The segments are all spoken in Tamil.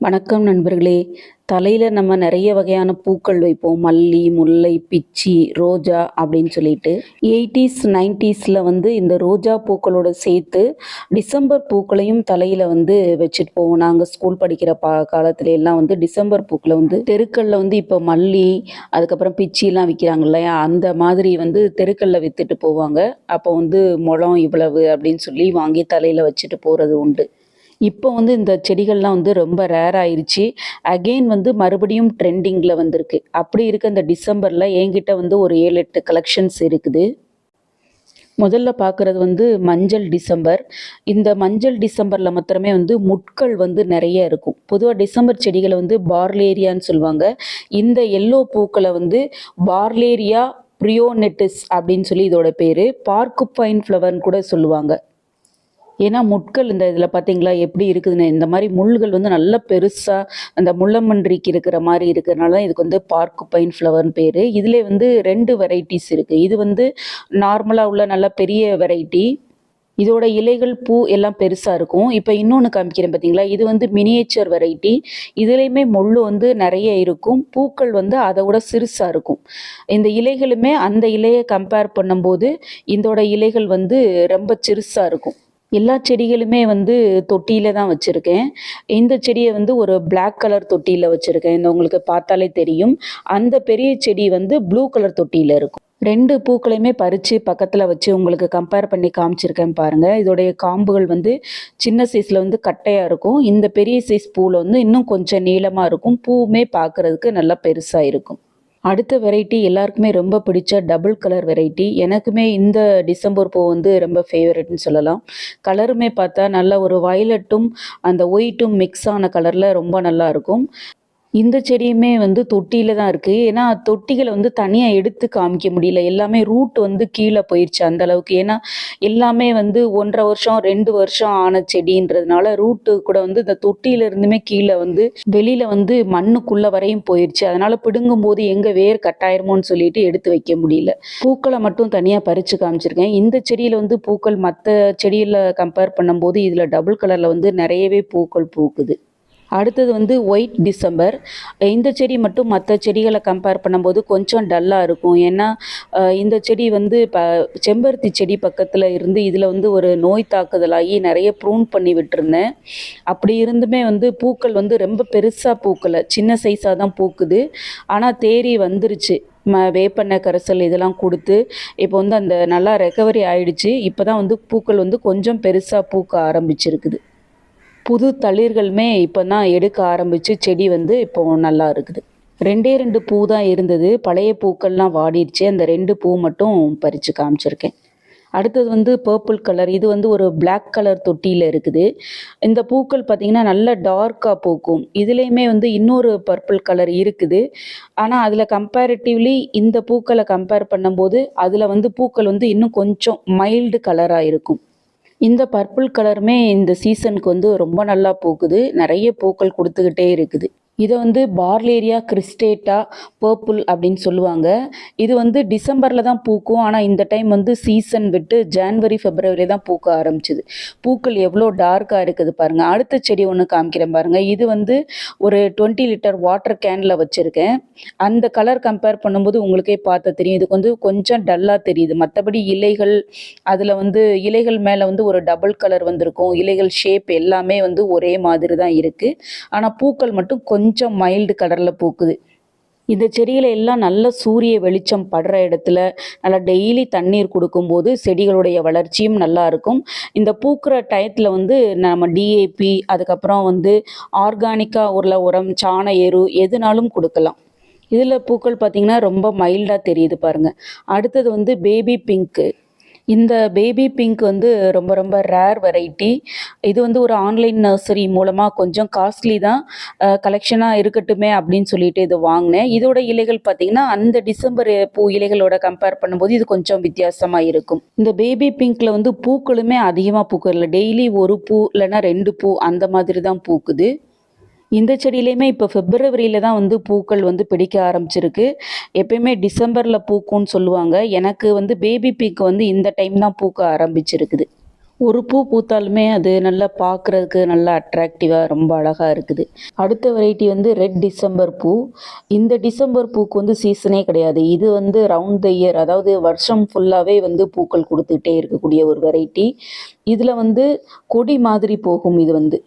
வணக்கம் நண்பர்களே. தலையில் நம்ம நிறைய வகையான பூக்கள் வைப்போம். மல்லி முல்லை பிச்சி ரோஜா அப்படின்னு சொல்லிட்டு எயிட்டிஸ் நைன்டிஸில் வந்து இந்த ரோஜா பூக்களோட சேர்த்து டிசம்பர் பூக்களையும் தலையில் வந்து வச்சுட்டு போவோம் நாங்கள் ஸ்கூல் படிக்கிற பா காலத்துல எல்லாம் வந்து டிசம்பர் பூக்களை வந்து தெருக்களில் வந்து இப்போ மல்லி அதுக்கப்புறம் பிச்சிலாம் விற்கிறாங்க இல்லையா? அந்த மாதிரி வந்து தெருக்களில் விற்றுட்டு போவாங்க. அப்போ வந்து முளம் இவ்வளவு அப்படின்னு சொல்லி வாங்கி தலையில் வச்சுட்டு போகிறது உண்டு. இப்போ வந்து இந்த செடிகள்லாம் வந்து ரொம்ப ரேர் ஆயிடுச்சு அகெயின் வந்து மறுபடியும் ட்ரெண்டிங்கில் வந்திருக்கு. அப்படி இருக்க இந்த டிசம்பரில் என்கிட்ட வந்து ஒரு ஏழு எட்டு கலெக்ஷன்ஸ் இருக்குது. முதல்ல பார்க்குறது வந்து மஞ்சள் டிசம்பர். இந்த மஞ்சள் டிசம்பரில் மாத்திரமே வந்து முட்கள் வந்து நிறைய இருக்கும். பொதுவாக டிசம்பர் செடிகளை வந்து பார்லேரியான்னு சொல்லுவாங்க. இந்த எல்லோ பூக்களை வந்து பார்லேரியா ப்ரியோனெட்டிஸ் அப்படின்னு சொல்லி இதோட பேர். பார்க்குப்பைன் ஃப்ளவர்னு கூட சொல்லுவாங்க. ஏன்னா முட்கள் இந்த இதில் பார்த்தீங்களா எப்படி இருக்குதுன்னு இந்த மாதிரி முள்கள் வந்து நல்ல பெருசாக அந்த முள்ளமன்றிக்கு இருக்கிற மாதிரி இருக்கிறனால தான் இதுக்கு வந்து பார்க்கு பைன் ஃப்ளவர்னு பேர். இதில் வந்து ரெண்டு வெரைட்டிஸ் இருக்குது இது வந்து நார்மலாக உள்ள நல்ல பெரிய வெரைட்டி. இதோட இலைகள் பூ எல்லாம் பெருசாக இருக்கும். இப்போ இன்னொன்று காமிக்கிறேன் பார்த்தீங்களா இது வந்து மினியேச்சர் வெரைட்டி. இதுலேயுமே முள் வந்து நிறைய இருக்கும். பூக்கள் வந்து அதை விட சிறுசாக இருக்கும். இந்த இலைகளுமே அந்த இலையை கம்பேர் பண்ணும்போது இதோட இலைகள் வந்து ரொம்ப சிறுசாக இருக்கும். எல்லா செடிகளுமே வந்து தொட்டியில தான் வச்சுருக்கேன். இந்த செடியை வந்து ஒரு பிளாக் கலர் தொட்டியில் வச்சுருக்கேன். இந்த உங்களுக்கு பார்த்தாலே தெரியும். அந்த பெரிய செடி வந்து ப்ளூ கலர் தொட்டியில் இருக்கும். ரெண்டு பூக்களையுமே பறித்து பக்கத்தில் வச்சு உங்களுக்கு கம்பேர் பண்ணி காமிச்சிருக்கேன் பாருங்கள் இதோடைய காம்புகள் வந்து சின்ன சைஸில் வந்து கட்டையாக இருக்கும். இந்த பெரிய சைஸ் பூவில் வந்து இன்னும் கொஞ்சம் நீளமாக இருக்கும். பூவுமே பார்க்குறதுக்கு நல்லா பெருசாக இருக்கும். அடுத்த வெரைட்டி எல்லாருக்குமே ரொம்ப பிடிச்ச டபுள் கலர் வெரைட்டி எனக்குமே இந்த டிசம்பர் பூ வந்து ரொம்ப ஃபேவரட்னு சொல்லலாம். கலருமே பார்த்தா நல்ல ஒரு வயலட்டும் அந்த ஒயிட்டும் மிக்ஸ் ஆன கலரில் ரொம்ப நல்லா இருக்கும். இந்த செடியுமே வந்து தொட்டியில் தான் இருக்குது ஏன்னா தொட்டிகளை வந்து தனியாக எடுத்து காமிக்க முடியல. எல்லாமே ரூட் வந்து கீழே போயிடுச்சு அந்த அளவுக்கு. ஏன்னா எல்லாமே வந்து ஒன்றரை வருஷம் ரெண்டு வருஷம் ஆன செடின்றதுனால ரூட்டு கூட வந்து இந்த தொட்டியில இருந்துமே கீழே வந்து வெளியில் வந்து மண்ணுக்குள்ள வரையும் போயிடுச்சு அதனால பிடுங்கும் போது எங்கே வேர் கட்டாயிருமோன்னு சொல்லிட்டு எடுத்து வைக்க முடியல. பூக்களை மட்டும் தனியாக பறித்து காமிச்சிருக்கேன். இந்த செடியில் வந்து பூக்கள் மற்ற செடியில் கம்பேர் பண்ணும்போது இதில் டபுள் கலரில் வந்து நிறையவே பூக்கள் பூக்குது. அடுத்தது வந்து ஒயிட் டிசம்பர் இந்த செடி மட்டும் மற்ற செடிகளை கம்பேர் பண்ணும்போது கொஞ்சம் டல்லாக இருக்கும். ஏன்னா இந்த செடி வந்து இப்போ செம்பருத்தி செடி பக்கத்தில் இருந்து இதில் வந்து ஒரு நோய் தாக்குதலாகி நிறைய ப்ரூன் பண்ணி விட்டுருந்தேன். அப்படி இருந்துமே வந்து பூக்கள் வந்து ரொம்ப பெருசாக பூக்கலை. சின்ன சைஸாக தான் பூக்குது. ஆனால் தேரி வந்துருச்சு. ம வேப்பெண்ணெய் கரைசல் இதெல்லாம் கொடுத்து. இப்போ வந்து அந்த நல்லா ரெக்கவரி ஆயிடுச்சு. இப்போ தான் வந்து பூக்கள் வந்து கொஞ்சம் பெருசாக பூக்க ஆரம்பிச்சிருக்குது. புது தளிர்களுமே இப்போ தான் எடுக்க ஆரம்பித்து செடி வந்து இப்போ நல்லா இருக்குது. ரெண்டே ரெண்டு பூ தான் இருந்தது. பழைய பூக்கள்லாம் வாடிடுச்சு. அந்த ரெண்டு பூ மட்டும் பறித்து காமிச்சிருக்கேன். அடுத்தது வந்து பர்பிள் கலர் இது வந்து ஒரு பிளாக் கலர் தொட்டியில் இருக்குது. இந்த பூக்கள் பார்த்திங்கன்னா நல்ல டார்க்காக பூக்கும். இதுலேயுமே வந்து இன்னொரு பர்பிள் கலர் இருக்குது. ஆனால் அதில் கம்பேரிட்டிவ்லி இந்த பூக்களை கம்பேர் பண்ணும்போது அதில் வந்து பூக்கள் வந்து இன்னும் கொஞ்சம் மைல்டு கலராக இருக்கும். இந்த பர்பிள் கலருமே இந்த சீசனுக்கு வந்து ரொம்ப நல்லா பூக்குது நிறைய பூக்கள் கொடுத்துக்கிட்டே இருக்குது. இதை வந்து பார்லேரியா கிறிஸ்டேட்டா பர்பிள் அப்படின்னு சொல்லுவாங்க. இது வந்து டிசம்பரில் தான் பூக்கும். ஆனால் இந்த டைம் வந்து சீசன் விட்டு ஜான்வரி ஃபெப்ரவரி தான் பூக்க ஆரம்பிச்சிது. பூக்கள் எவ்வளோ டார்க்காக இருக்குது பாருங்கள் அடுத்த செடி ஒன்று காமிக்கிறேன் பாருங்கள் இது வந்து ஒரு டுவெண்ட்டி லிட்டர் வாட்டர் கேனில் வச்சுருக்கேன். அந்த கலர் கம்பேர் பண்ணும்போது உங்களுக்கே பார்த்தா தெரியும். இதுக்கு வந்து கொஞ்சம் டல்லாக தெரியுது. மற்றபடி இலைகள் அதில் வந்து இலைகள் மேலே வந்து ஒரு டபுள் கலர் வந்திருக்கும். இலைகள் ஷேப் எல்லாமே வந்து ஒரே மாதிரி தான் இருக்குது ஆனால் பூக்கள் மட்டும் கொஞ்சம் கொஞ்சம் மைல்டு கலரில் பூக்குது. இந்த செடிகளை எல்லாம் நல்ல சூரிய வெளிச்சம் படுற இடத்துல நல்லா டெய்லி தண்ணீர் கொடுக்கும்போது செடிகளுடைய வளர்ச்சியும் நல்லா இருக்கும். இந்த பூக்கிற டயத்தில் வந்து நம்ம டிஏபி அதுக்கப்புறம் வந்து ஆர்கானிக்காக உள்ள உரம் சாண எரு எதுனாலும் கொடுக்கலாம். இதில் பூக்கள் பார்த்திங்கன்னா ரொம்ப மைல்டாக தெரியுது பாருங்கள் அடுத்தது வந்து பேபி பிங்க்கு இந்த பேபி பிங்க் வந்து ரொம்ப ரொம்ப ரேர் வெரைட்டி இது வந்து ஒரு ஆன்லைன் நர்சரி மூலமாக கொஞ்சம் காஸ்ட்லி தான் கலெக்ஷனாக இருக்கட்டுமே அப்படின்னு சொல்லிட்டு இது வாங்கினேன். இதோட இலைகள் பார்த்தீங்கன்னா அந்த டிசம்பர் பூ இலைகளோட கம்பேர் பண்ணும்போது இது கொஞ்சம் வித்தியாசமாக இருக்கும். இந்த பேபி பிங்க்ல வந்து பூக்களுமே அதிகமாக பூக்கல டெய்லி ஒரு பூ இல்லைன்னா ரெண்டு பூ அந்த மாதிரி தான் பூக்குது. இந்த செடியிலையுமே இப்போ பிப்ரவரியில தான் வந்து பூக்கள் வந்து பிடிக்க ஆரம்பிச்சிருக்கு. எப்பயுமே டிசம்பரில் பூக்கும்னு சொல்லுவாங்க. எனக்கு வந்து பேபி பீக் வந்து இந்த டைம் தான் பூக்க ஆரம்பிச்சிருக்குது. ஒரு பூ பூத்தாலுமே அது நல்லா பார்க்குறதுக்கு நல்லா அட்ராக்டிவாக ரொம்ப அழகாக இருக்குது. அடுத்த வெரைட்டி வந்து ரெட் டிசம்பர் பூ. இந்த டிசம்பர் பூக்கு வந்து சீசனே கிடையாது. இது வந்து ரவுண்ட் த இயர் அதாவது வருஷம் ஃபுல்லாகவே வந்து பூக்கள் கொடுத்துக்கிட்டே இருக்கக்கூடிய ஒரு வெரைட்டி இதில் வந்து கொடி மாதிரி போகும் இது வந்து.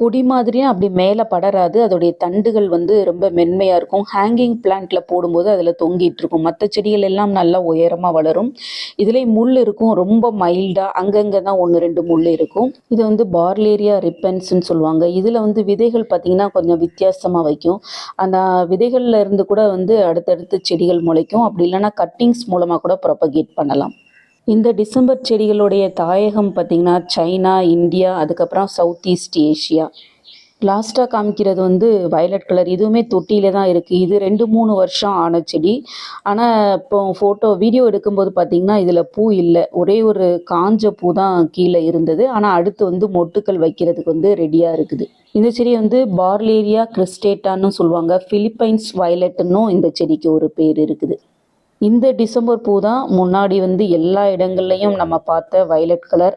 கொடி மாதிரியும் அப்படி மேலே படராது. அதோடைய தண்டுகள் வந்து ரொம்ப மென்மையாக இருக்கும். ஹேங்கிங் பிளான்ட்டில் போடும்போது அதில் தொங்கிட்டு இருக்கும். மற்ற செடிகள் எல்லாம் நல்லா உயரமாக வளரும். இதில் முள் இருக்கும். ரொம்ப மைல்டாக அங்கங்கே தான் ஒன்று ரெண்டு முள் இருக்கும். இது வந்து பார்லேரியா ரிப்பன்ஸ்ன்னு சொல்லுவாங்க. இதில் வந்து விதைகள் பார்த்திங்கன்னா கொஞ்சம் வித்தியாசமாக வைக்கும். அந்த விதைகளில் இருந்து கூட வந்து அடுத்தடுத்து செடிகள் முளைக்கும். அப்படி இல்லைன்னா கட்டிங்ஸ் மூலமாக கூட ப்ரொபகேட் பண்ணலாம். இந்த டிசம்பர் செடிகளுடைய தாயகம் பார்த்திங்கன்னா சைனா இந்தியா அதுக்கப்புறம் சவுத் ஈஸ்ட் ஏஷியா. லாஸ்ட்டாக காமிக்கிறது வந்து வயலட் கலர். இதுவுமே தொட்டியில தான் இருக்குது இது ரெண்டு மூணு வருஷம் ஆன செடி. ஆனால் இப்போ ஃபோட்டோ வீடியோ எடுக்கும்போது பார்த்திங்கன்னா இதில் பூ இல்லை. ஒரே ஒரு காஞ்ச பூ தான் கீழே இருந்தது. ஆனால் அடுத்து வந்து மொட்டுக்கள் வைக்கிறதுக்கு வந்து ரெடியாக இருக்குது. இந்த செடி வந்து பார்லேரியா கிறிஸ்டேட்டான்னு சொல்லுவாங்க. ஃபிலிப்பைன்ஸ் வயலட்னும் இந்த செடிக்கு ஒரு பேர் இருக்குது. இந்த டிசம்பர் பூ தான் முன்னாடி வந்து எல்லா இடங்கள்லையும் நம்ம பார்த்த வயலட் கலர்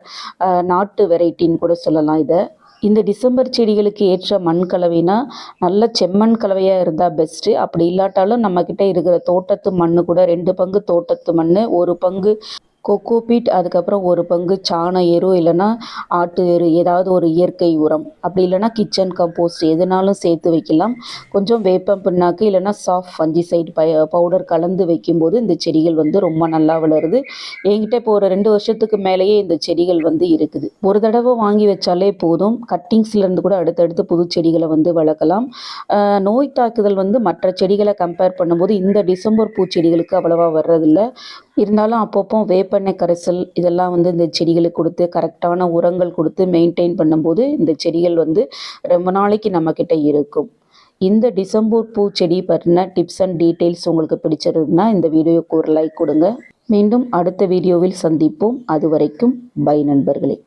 நாட்டு வெரைட்டின்னு கூட சொல்லலாம் இதை. இந்த டிசம்பர் செடிகளுக்கு ஏற்ற மண் கலவைனா நல்ல செம்மண் கலவையாக இருந்தால் பெஸ்ட்டு அப்படி இல்லாட்டாலும் நம்மக்கிட்ட இருக்கிற தோட்டத்து மண் கூட ரெண்டு பங்கு தோட்டத்து மண் ஒரு பங்கு கொக்கோபீட் அதுக்கப்புறம் ஒரு பங்கு சாண எரு இல்லைன்னா ஆட்டு எரு ஏதாவது ஒரு இயற்கை உரம். அப்படி இல்லைன்னா கிச்சன் கம்போஸ்ட் எதுனாலும் சேர்த்து வைக்கலாம். கொஞ்சம் வேப்பம் பின்னாக்கு இல்லைன்னா சாஃப்ட் ஃபஞ்சிசைட் பய பவுடர் கலந்து வைக்கும்போது இந்த செடிகள் வந்து ரொம்ப நல்லா வளருது. என்கிட்ட இப்போ ஒரு ரெண்டு வருஷத்துக்கு மேலேயே இந்த செடிகள் வந்து இருக்குது. ஒரு தடவை வாங்கி வச்சாலே போதும். கட்டிங்ஸ்லேருந்து கூட அடுத்தடுத்து புது செடிகளை வந்து வளர்க்கலாம். நோய் தாக்குதல் வந்து மற்ற செடிகளை கம்பேர் பண்ணும்போது இந்த டிசம்பர் பூச்செடிகளுக்கு அவ்வளவா வர்றதில்ல. இருந்தாலும் அப்பப்போ வேப்ப வேப்பெண்ணெய் கரைசல் இதெல்லாம் வந்து இந்த செடிகளுக்கு கொடுத்து கரெக்டான உரங்கள் கொடுத்து மெயின்டைன் பண்ணும்போது இந்த செடிகள் வந்து ரொம்ப நாளைக்கு நம்மக்கிட்ட இருக்கும். இந்த டிசம்பர் பூச்செடி பற்றின டிப்ஸ் அண்ட் டீட்டெயில்ஸ் உங்களுக்கு பிடிச்சிருந்ததுன்னா இந்த வீடியோக்கு ஒரு லைக் கொடுங்க. மீண்டும் அடுத்த வீடியோவில் சந்திப்போம். அது வரைக்கும் பை நண்பர்களே.